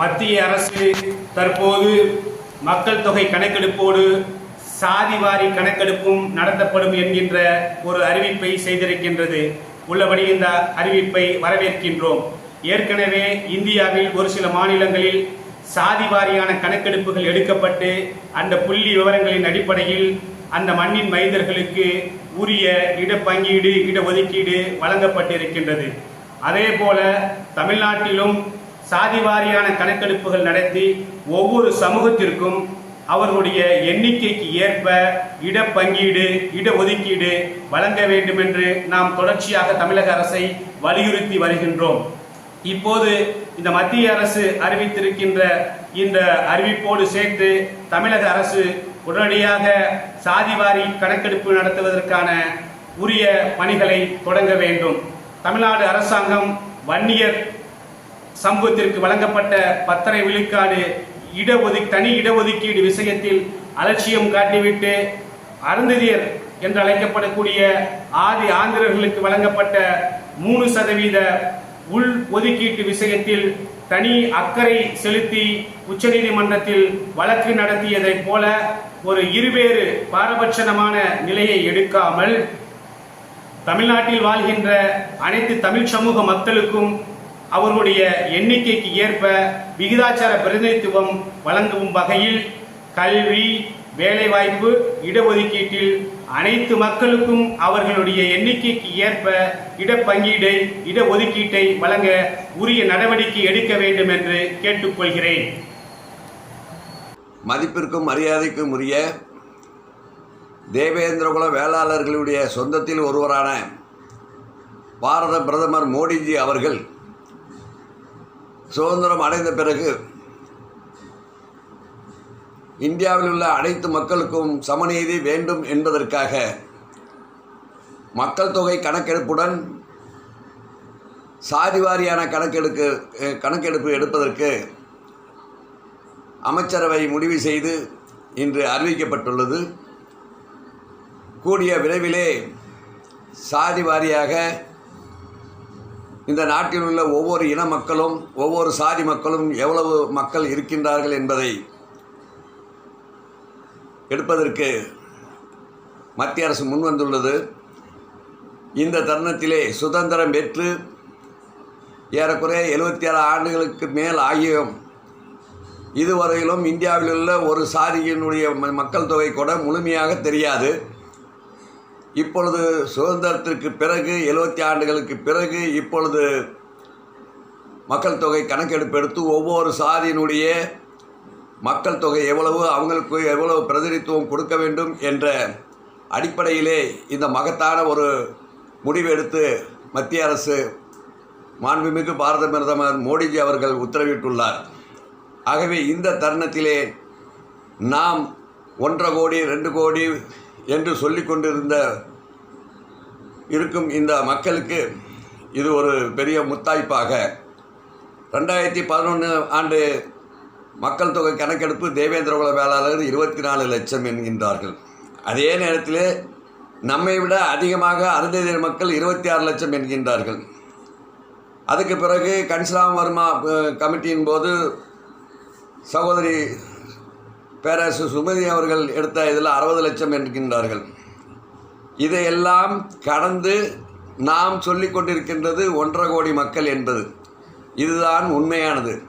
மத்திய அரசு தற்போது மக்கள் தொகை கணக்கெடுப்போடு சாதிவாரி கணக்கெடுப்பும் நடத்தப்படும் என்கின்ற ஒரு அறிவிப்பை செய்திருக்கின்றது. உள்ளபடி இந்த அறிவிப்பை வரவேற்கின்றோம். ஏற்கனவே இந்தியாவில் ஒரு சில மாநிலங்களில் சாதி வாரியான கணக்கெடுப்புகள் எடுக்கப்பட்டு அந்த புள்ளி விவரங்களின் அடிப்படையில் அந்த மண்ணின் மைந்தர்களுக்கு உரிய இடப்பங்கீடு இடஒதுக்கீடு வழங்கப்பட்டிருக்கின்றது. அதே போல தமிழ்நாட்டிலும் சாதி வாரியான கணக்கெடுப்புகள் நடத்தி ஒவ்வொரு சமூகத்திற்கும் அவர்களுடைய எண்ணிக்கைக்கு ஏற்ப இடப்பங்கீடு இடஒதுக்கீடு வழங்க வேண்டும் என்று நாம் தொடர்ச்சியாக தமிழக அரசை வலியுறுத்தி வருகின்றோம். இப்போது இந்த மத்திய அரசு அறிவித்திருக்கின்ற இந்த அறிவிப்போடு சேர்த்து தமிழக அரசு உடனடியாக சாதிவாரி கணக்கெடுப்பு நடத்துவதற்கான உரிய பணிகளை தொடங்க வேண்டும். தமிழ்நாடு அரசாங்கம் வன்னியர் சமூகத்திற்கு வழங்கப்பட்ட பத்தரை விழுக்காடு இடஒதுக்கி தனி இடஒதுக்கீடு விஷயத்தில் அலட்சியம் காட்டிவிட்டு அருந்ததியர் என்று அழைக்கப்படக்கூடிய ஆதி ஆந்திரர்களுக்கு வழங்கப்பட்ட மூணு சதவீத உள் ஒதுக்கீட்டு விஷயத்தில் தனி அக்கறை செலுத்தி உச்சநீதிமன்றத்தில் வழக்கு நடத்தியதைப் போல ஒரு இருவேறு பாரபட்சணமான நிலையை எடுக்காமல் தமிழ்நாட்டில் வாழ்கின்ற அனைத்து தமிழ் சமூக மக்களுக்கும் அவர்களுடைய எண்ணிக்கைக்கு ஏற்ப விகிதாச்சார பிரதிநிதித்துவம் வழங்கும் வகையில் கல்வி வேலைவாய்ப்பு இடஒதுக்கீட்டில் அனைத்து மக்களுக்கும் அவர்களுடைய எண்ணிக்கைக்கு ஏற்ப இடப்பங்கீடை இடஒதுக்கீட்டை வழங்க உரிய நடவடிக்கை எடுக்க வேண்டும் என்று கேட்டுக்கொள்கிறேன். மதிப்பிற்கும் மரியாதைக்கும் உரிய தேவேந்திரகுல வேளாளர்களுடைய சொந்தத்தில் ஒருவரான பாரத பிரதமர் மோடிஜி அவர்கள் சுதந்திரம் அடைந்த பிறகு இந்தியாவில் உள்ள அனைத்து மக்களுக்கும் சமநீதி வேண்டும் என்பதற்காக மக்கள் தொகை கணக்கெடுப்புடன் சாதிவாரியான கணக்கெடுக்கு கணக்கெடுப்பு எடுப்பதற்கு அமைச்சரவை முடிவு செய்து இன்று அறிவிக்கப்பட்டுள்ளது. கூடிய விரைவிலே சாதி வாரியாக இந்த நாட்டில் உள்ள ஒவ்வொரு இன மக்களும் ஒவ்வொரு சாதி மக்களும் எவ்வளவு மக்கள் இருக்கின்றார்கள் என்பதை எடுப்பதற்கு மத்திய அரசு முன்வந்துள்ளது. இந்த தருணத்திலே சுதந்திரம் பெற்று ஏறக்குறைய எழுபத்தி ஏழு ஆண்டுகளுக்கு மேல் ஆகியும் இதுவரையிலும் இந்தியாவில் உள்ள ஒரு சாதியினுடைய மக்கள் தொகை கூட முழுமையாக தெரியாது. இப்பொழுது சுதந்திரத்திற்கு பிறகு எழுபத்தி ஆண்டுகளுக்கு பிறகு இப்பொழுது மக்கள் தொகை கணக்கெடுப்பு எடுத்து ஒவ்வொரு சாதியினுடைய மக்கள் தொகை எவ்வளவு அவங்களுக்கு எவ்வளவு பிரதிநிதித்துவம் கொடுக்க வேண்டும் என்ற அடிப்படையிலே இந்த மகத்தான ஒரு முடிவு எடுத்து மத்திய அரசு மாண்புமிகு பாரத பிரதமர் மோடிஜி அவர்கள் உத்தரவிட்டுள்ளார். ஆகவே இந்த தருணத்திலே நாம் ஒன்றரை கோடி ரெண்டு கோடி என்று சொல்லி கொண்டிருந்த இருக்கும் இந்த மக்களுக்கு இது ஒரு பெரிய முத்தாய்ப்பாக. ரெண்டாயிரத்தி பதினொன்று ஆண்டு மக்கள் தொகை கணக்கெடுப்பு தேவேந்திர குல வேளாளர் இருபத்தி நாலு லட்சம் என்கின்றார்கள். அதே நேரத்தில் நம்மை விட அதிகமாக அருந்ததியர் மக்கள் இருபத்தி ஆறு லட்சம் என்கின்றார்கள். அதுக்கு பிறகு கன்சிராம் வர்மா கமிட்டியின் போது சகோதரி பேரரசு சுமதி அவர்கள் எடுத்த இதில் அறுபது லட்சம் என்கின்றார்கள். இதையெல்லாம் கடந்து நாம் சொல்லிக் கொண்டிருக்கின்றது ஒன்றரை கோடி மக்கள் என்பது. இதுதான் உண்மையானது.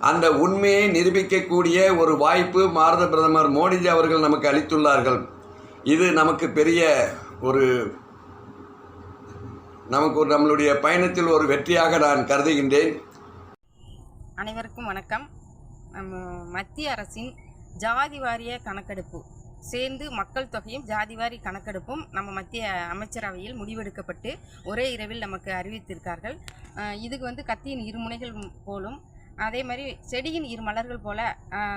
அந்த உண்மையை நிரூபிக்கக்கூடிய ஒரு வாய்ப்பு பாரத பிரதமர் மோடிஜி அவர்கள் நமக்கு அளித்துள்ளார்கள். இது நமக்கு பெரிய ஒரு நமக்கு ஒரு நம்மளுடைய பயணத்தில் ஒரு வெற்றியாக நான் கருதுகின்றேன். அனைவருக்கும் வணக்கம். நம்ம மத்திய அரசின் ஜாதி வாரிய கணக்கெடுப்பு. சேர்ந்து மக்கள் தொகையும் ஜாதிவாரி கணக்கெடுப்பும் நம்ம மத்திய அமைச்சரவையில் முடிவெடுக்கப்பட்டு ஒரே இரவில் நமக்கு அறிவித்திருக்கார்கள். இதுக்கு வந்து கத்தியின் இருமுனைகள் போலும் அதே மாதிரி செடியின் இரு மலர்கள் போல்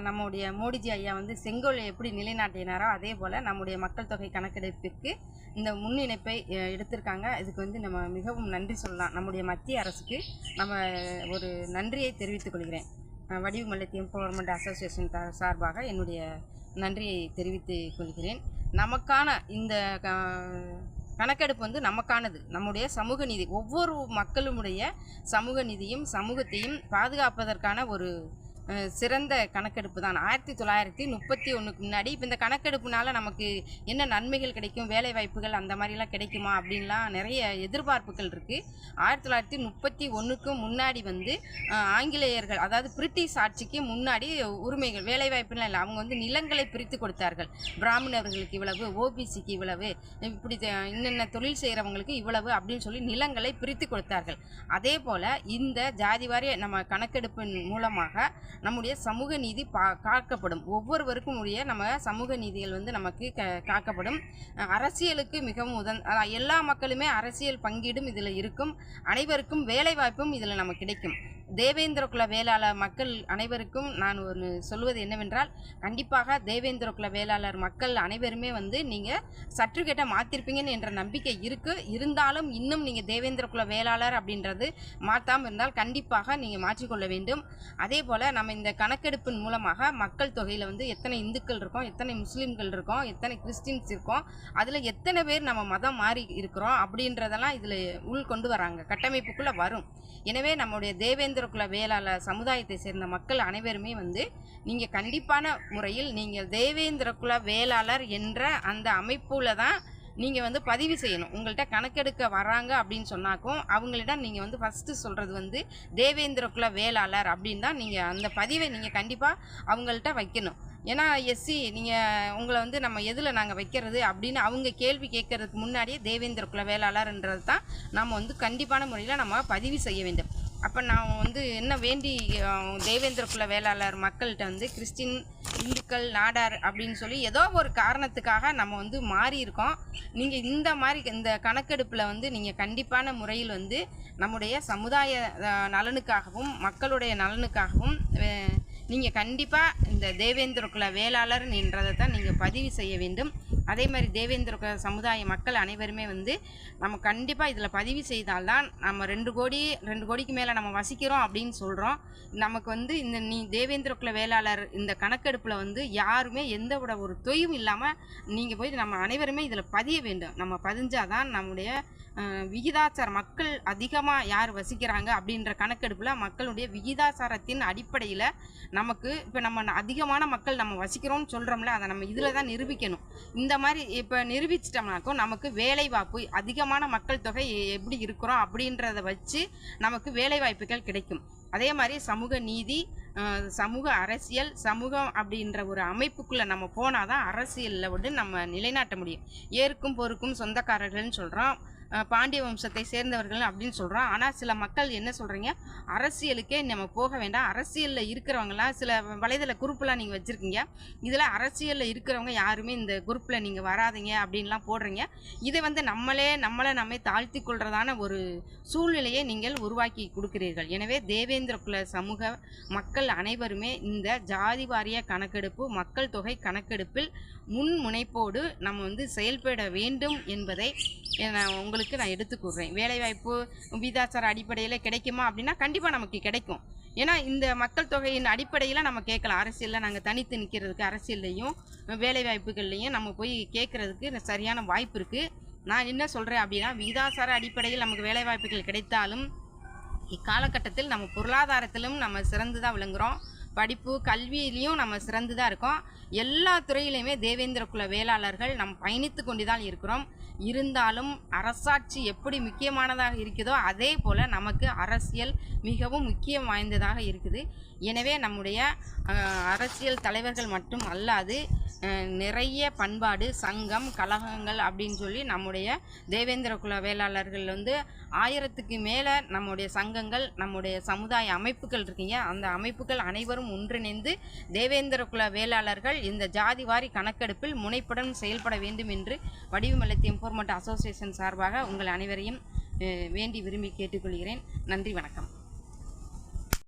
நம்முடைய மோடிஜி ஐயா வந்து செங்கோலை எப்படி நிலைநாட்டினாரோ அதே போல் நம்முடைய மக்கள் தொகை கணக்கெடுப்பிற்கு இந்த முன்னிணைப்பை எடுத்திருக்காங்க. இதுக்கு வந்து நம்ம மிகவும் நன்றி சொல்லலாம். நம்முடைய மத்திய அரசுக்கு நம்ம ஒரு நன்றியை தெரிவித்துக் கொள்கிறேன். வடிவுமல்லத்தி எம்பவர்மெண்ட் அசோசியேஷன் த- சார்பாக என்னுடைய நன்றியை தெரிவித்து கொள்கிறேன். நமக்கான இந்த க- கணக்கெடுப்பு வந்து நமக்கானது. நம்முடைய சமூக நிதி ஒவ்வொரு மக்களுடைய சமூக நிதியும் சமூகத்தையும் பாதுகாப்பதற்கான ஒரு சிறந்த கணக்கெடுப்பு தான். ஆயிரத்தி தொள்ளாயிரத்தி முப்பத்தி ஒன்றுக்கு முன்னாடி இப்போ இந்த கணக்கெடுப்புனால நமக்கு என்ன நன்மைகள் கிடைக்கும் வேலை வாய்ப்புகள் அந்த மாதிரிலாம் கிடைக்குமா அப்படின்லாம் நிறைய எதிர்பார்ப்புகள் இருக்குது ஆயிரத்தி தொள்ளாயிரத்தி முப்பத்தி ஒன்றுக்கு முன்னாடி வந்து ஆங்கிலேயர்கள் அதாவது பிரிட்டிஷ் ஆட்சிக்கு முன்னாடி உரிமைகள் வேலை வாய்ப்புலாம் இல்லை. அவங்க வந்து நிலங்களை பிரித்து கொடுத்தார்கள். பிராமணர்களுக்கு இவ்வளவு ஓபிசிக்கு இவ்வளவு இப்படி இன்னென்ன தொழில் செய்கிறவங்களுக்கு இவ்வளவு அப்படின்னு சொல்லி நிலங்களை பிரித்து கொடுத்தார்கள். அதே போல் இந்த ஜாதி வாரிய நம்ம கணக்கெடுப்பின் மூலமாக நம்முடைய சமூக நீதி பா காக்கப்படும். ஒவ்வொருவருக்கும் உடைய நம்ம சமூக நீதிகள் வந்து நமக்கு க காக்கப்படும். அஹ் அரசியலுக்கு மிகவும் உதன் எல்லா மக்களுமே அரசியல் பங்கீடும் இதில் இருக்கும். அனைவருக்கும் வேலைவாய்ப்பும் இதில் நமக்கு கிடைக்கும். தேவேந்திர குல வேளாளர் மக்கள் அனைவருக்கும் நான் ஒரு சொல்வது என்னவென்றால் கண்டிப்பாக தேவேந்திர குல வேளாளர் மக்கள் அனைவருமே வந்து நீங்கள் சர்டிஃபிகேட்டை மாற்றிருப்பீங்கன்னு என்ற நம்பிக்கை இருக்குது இருந்தாலும் இன்னும் நீங்கள் தேவேந்திர குல வேளாளர் அப்படின்றது மாற்றாமல் இருந்தால் கண்டிப்பாக நீங்கள் மாற்றிக்கொள்ள வேண்டும். அதே போல் நம்ம இந்த கணக்கெடுப்பின் மூலமாக மக்கள் தொகையில் வந்து எத்தனை இந்துக்கள் இருக்கோம் எத்தனை முஸ்லீம்கள் இருக்கோம் எத்தனை கிறிஸ்டின்ஸ் இருக்கோம் அதில் எத்தனை பேர் நம்ம மதம் மாறி இருக்கிறோம் அப்படின்றதெல்லாம் இதில் உள் கொண்டு வராங்க கட்டமைப்புக்குள்ளே வரும். எனவே நம்முடைய தேவேந்திர குல வேளாளர் சமுதாயத்தை சேர்ந்த மக்கள் அனைவருமே வந்து நீங்கள் கண்டிப்பான முறையில் நீங்கள் தேவேந்திரக்குல வேளாளர் என்ற அந்த அமைப்பில் தான் நீங்கள் வந்து பதிவு செய்யணும். உங்கள்கிட்ட கணக்கெடுக்க வராங்க அப்படின்னு சொன்னாக்கும் அவங்களிடம் நீங்கள் வந்து ஃபஸ்ட்டு சொல்கிறது வந்து தேவேந்திர குல வேளாளர் அப்படின்னு தான் நீங்கள் அந்த பதிவை நீங்கள் கண்டிப்பாக அவங்கள்ட்ட வைக்கணும். ஏன்னா எஸ்சி நீங்கள் உங்களை வந்து நம்ம எதில் நாங்கள் வைக்கிறது அப்படின்னு அவங்க கேள்வி கேட்கறதுக்கு முன்னாடியே தேவேந்திர குல வேளாளர்ன்றது தான் நம்ம வந்து கண்டிப்பான முறையில் நம்ம பதிவு செய்ய வேண்டும். அப்போ நான் வந்து என்ன வேண்டி தேவேந்திர குல வேளாளர் மக்கள்கிட்ட வந்து கிறிஸ்டின் இந்துக்கள் நாடார் அப்படின்னு சொல்லி ஏதோ ஒரு காரணத்துக்காக நம்ம வந்து மாறி இருக்கோம். நீங்கள் இந்த மாதிரி இந்த கணக்கெடுப்பில் வந்து நீங்கள் கண்டிப்பான முறையில் வந்து நம்முடைய சமுதாய நலனுக்காகவும் மக்களுடைய நலனுக்காகவும் நீங்கள் கண்டிப்பாக இந்த தேவேந்திர குல வேளாளர் என்றதை தான் நீங்கள் பதிவு செய்ய வேண்டும். அதே மாதிரி தேவேந்திர சமுதாய மக்கள் அனைவருமே வந்து நம்ம கண்டிப்பாக இதில் பதிவு செய்தால்தான் நம்ம ரெண்டு கோடி ரெண்டு கோடிக்கு மேலே நம்ம வசிக்கிறோம் அப்படின்னு சொல்கிறோம் நமக்கு வந்து இந்த நீ தேவேந்திர குல வேளாளர் இந்த கணக்கெடுப்பில் வந்து யாருமே எந்த விட ஒரு தொய்வும் இல்லாமல் நீங்கள் போய் நம்ம அனைவருமே இதில் பதிய வேண்டும். நம்ம பதிஞ்சாதான் நம்முடைய விகிதாச்சார மக்கள் அதிகமாக யார் வசிக்கிறாங்க அப்படின்ற கணக்கெடுப்பில் மக்களுடைய விகிதாச்சாரத்தின் அடிப்படையில் நமக்கு இப்போ நம்ம அதிகமான மக்கள் நம்ம வசிக்கிறோம்னு சொல்கிறோம்ல அதை நம்ம இதில் தான் நிரூபிக்கணும். இந்த மாதிரி இப்போ நிரூபிச்சிட்டோம்னாக்கும் நமக்கு வேலைவாய்ப்பு அதிகமான மக்கள் தொகை எப்படி இருக்கிறோம் அப்படின்றத வச்சு நமக்கு வேலைவாய்ப்புகள் கிடைக்கும். அதே மாதிரி சமூக நீதி சமூக அரசியல் சமூகம் அப்படின்ற ஒரு அமைப்புக்குள்ளே நம்ம போனால் தான் அரசியலில் வந்து நம்ம நிலைநாட்ட முடியும். ஏற்கும் பொறுக்கும் சொந்தக்காரர்கள்னு சொல்கிறோம் பாண்டிய வம்சத்தை சேர்ந்தவர்கள் அப்படின்னு சொல்கிறோம் ஆனால் சில மக்கள் என்ன சொல்கிறீங்க அரசியலுக்கே நம்ம போக வேண்டாம். அரசியலில் இருக்கிறவங்களாம் சில வலைதள குரூப்பெலாம் நீங்கள் வச்சுருக்கீங்க. இதில் அரசியலில் இருக்கிறவங்க யாருமே இந்த குரூப்பில் நீங்கள் வராதீங்க அப்படின்லாம் போடுறீங்க. இதை வந்து நம்மளே நம்மளை நம்மை தாழ்த்தி கொள்றதான ஒரு சூழ்நிலையை நீங்கள் உருவாக்கி கொடுக்கிறீர்கள். எனவே தேவேந்திர குல சமூக மக்கள் அனைவருமே இந்த ஜாதி வாரிய கணக்கெடுப்பு மக்கள் தொகை கணக்கெடுப்பில் முன் முனைப்போடு நம்ம வந்து செயல்பட வேண்டும் என்பதை உங்களுக்கு உங்களுக்கு நான் எடுத்து வேலைவாய்ப்பு விகிதாச்சார அடிப்படையில் கிடைக்குமா அப்படின்னா கண்டிப்பாக நமக்கு கிடைக்கும். ஏன்னா இந்த மக்கள் தொகையின் அடிப்படையில் நம்ம கேட்கலாம். அரசியலில் நாங்கள் தனித்து நிற்கிறதுக்கு அரசியல்லையும் வேலைவாய்ப்புகள்லையும் நம்ம போய் கேட்குறதுக்கு சரியான வாய்ப்பு இருக்குது நான் என்ன சொல்கிறேன் அப்படின்னா விகிதாசார அடிப்படையில் நமக்கு வேலைவாய்ப்புகள் கிடைத்தாலும் இக்காலகட்டத்தில் நம்ம பொருளாதாரத்திலும் நம்ம சிறந்து தான் விளங்குறோம். படிப்பு கல்வியிலையும் நம்ம சிறந்து தான் இருக்கோம். எல்லா துறையிலையுமே தேவேந்திர குல வேளாளர்கள் நம்ம பயணித்து கொண்டு தான் இருக்கிறோம். இருந்தாலும் அரசாட்சி எப்படி முக்கியமானதாக இருக்குதோ அதே போல் நமக்கு அரசியல் மிகவும் முக்கியம் வாய்ந்ததாக இருக்குது. எனவே நம்முடைய அரசியல் தலைவர்கள் மட்டும் அல்லாது நிறைய பண்பாடு சங்கம் கழகங்கள் அப்படின்னு சொல்லி நம்முடைய தேவேந்திர குல வேளாளர்கள் வந்து ஆயிரத்துக்கு மேலே நம்முடைய சங்கங்கள் நம்முடைய சமுதாய அமைப்புகள் இருக்கீங்க. அந்த அமைப்புகள் அனைவரும் ஒன்றிணைந்து தேவேந்திர குல வேளாளர்கள் இந்த ஜாதிவாரி கணக்கெடுப்பில் முனைப்புடன் செயல்பட வேண்டும் என்று வடிவமலத்தி கவர்மெண்ட் அசோசியேஷன் சார்பாக உங்கள் அனைவரையும் வேண்டி விரும்பி கேட்டுக்கொள்கிறேன். நன்றி வணக்கம்.